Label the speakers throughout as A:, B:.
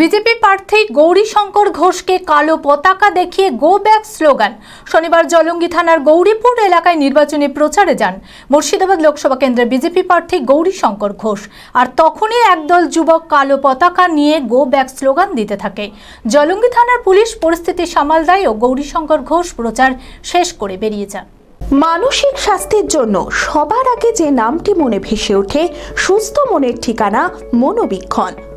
A: BJP প্রার্থী গৌরীশঙ্কর ঘোষকে কালো পতাকা দেখিয়ে গো ব্যাক স্লোগান শনিবার জলঙ্গি থানার গৌরীপুর এলাকায় নির্বাচনী প্রচারে যান মুর্শিদাবাদ লোকসভা কেন্দ্রের বিজেপি প্রার্থী গৌরীশঙ্কর ঘোষ। আর তখনই একদল যুবক কালো পতাকা নিয়ে গো ব্যাক স্লোগান দিতে থাকে। জলঙ্গি থানার পুলিশ পরিস্থিতি সামাল দেয় ও গৌরীশঙ্কর ঘোষ প্রচার শেষ করে বেরিয়ে যান।
B: মানসিক স্বাস্থ্যের জন্য সবার আগে যে নামটি মনে ভেসে ওঠে, সুস্থ মনের ঠিকানা মনোবীক্ষণ।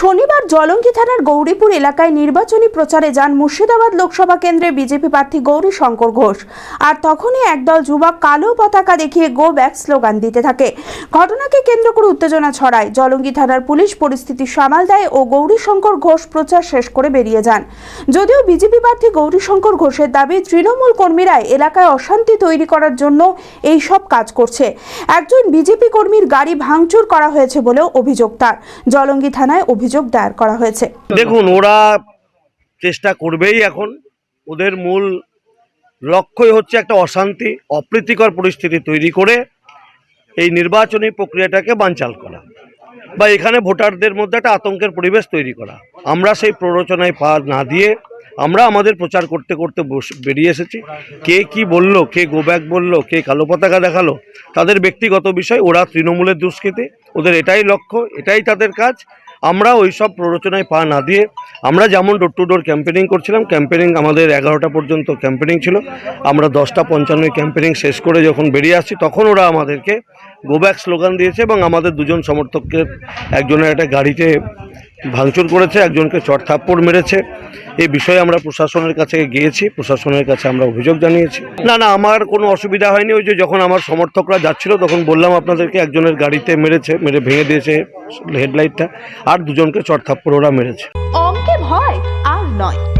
B: শনিবার জলঙ্গি থানার গৌরীপুর এলাকায় নির্বাচনী প্রচারে যান মুর্শিদাবাদ লোকসভা কেন্দ্রে বিজেপি প্রার্থী গৌরী শঙ্কর ঘোষ। আর তখনই একদল যুবক কালো পতাকা দেখিয়ে গো ব্যাক স্লোগান দিতে থাকে। ঘটনাকে কেন্দ্র করে উত্তেজনা ছড়ায়। জলঙ্গি থানার পুলিশ পরিস্থিতি সামাল দেয় ও গৌরী শঙ্কর ঘোষ প্রচার শেষ করে বেরিয়ে যান। যদিও বিজেপি প্রার্থী গৌরী শঙ্কর ঘোষের দাবি, তৃণমূল কর্মীরা এলাকায় অশান্তি তৈরি করার জন্য এই সব কাজ করছে। একজন বিজেপি কর্মীর গাড়ি ভাঙচুর করা হয়েছে বলেও অভিযোগ তার। জলঙ্গি থানায় অভিযোগ দায়ের করা হয়েছে।
C: দেখুন, ওরা চেষ্টা করবেই এখন। ওদের মূল লক্ষ্যই হচ্ছে একটা অশান্তি, অপ্রীতিকর পরিস্থিতি তৈরি করে এই নির্বাচনী প্রক্রিয়াটাকে বানচাল করা বা এখানে ভোটারদের মধ্যে একটা আতঙ্কের পরিবেশ তৈরি করা। আমরা সেই প্ররোচনায় পা না দিয়ে আমরা আমাদের প্রচার করতে করতে বেরিয়ে এসেছি। কে কি বলল, কে গোব্যাক বলল, কে কালো পতাকা দেখাল, তাদের ব্যক্তিগত বিষয়, ওরা তৃণমূলের দুষ্কৃতি, ওদের এটাই লক্ষ্য, এটাই তাদের কাজ। আমরা ওই সব প্ররোচনায় পা না দিয়ে আমরা যেমন ডোর টু ডোর ক্যাম্পেনিং করছিলাম ক্যাম্পেনিং আমাদের এগারোটা পর্যন্ত ক্যাম্পেনিং ছিল। আমরা দশটা পঞ্চান্ন ক্যাম্পেনিং শেষ করে যখন বেরিয়ে আসছি, তখন ওরা আমাদেরকে গোব্যাক স্লোগান দিয়েছে এবং আমাদের দুজন সমর্থককে একজনের একটা গাড়িতে ভাঙচুর করেছে, একজনকে চট থাপ্পড় মেরেছে। এই বিষয়ে আমরা প্রশাসনের কাছে গিয়েছি, প্রশাসনের কাছে আমরা অভিযোগ জানিয়েছি। না না, আমার কোনো অসুবিধা হয়নি, ওই যে যখন আমার সমর্থকরা যাচ্ছিল, তখন বললাম আপনাদেরকে একজনের গাড়িতে মেরেছে, মেরে ভেঙে দিয়েছে হেডলাইটটা, আর দুজনকে চট থাপ্পড় ওরা মেরেছে।
B: অঙ্কে ভয় আর নয়।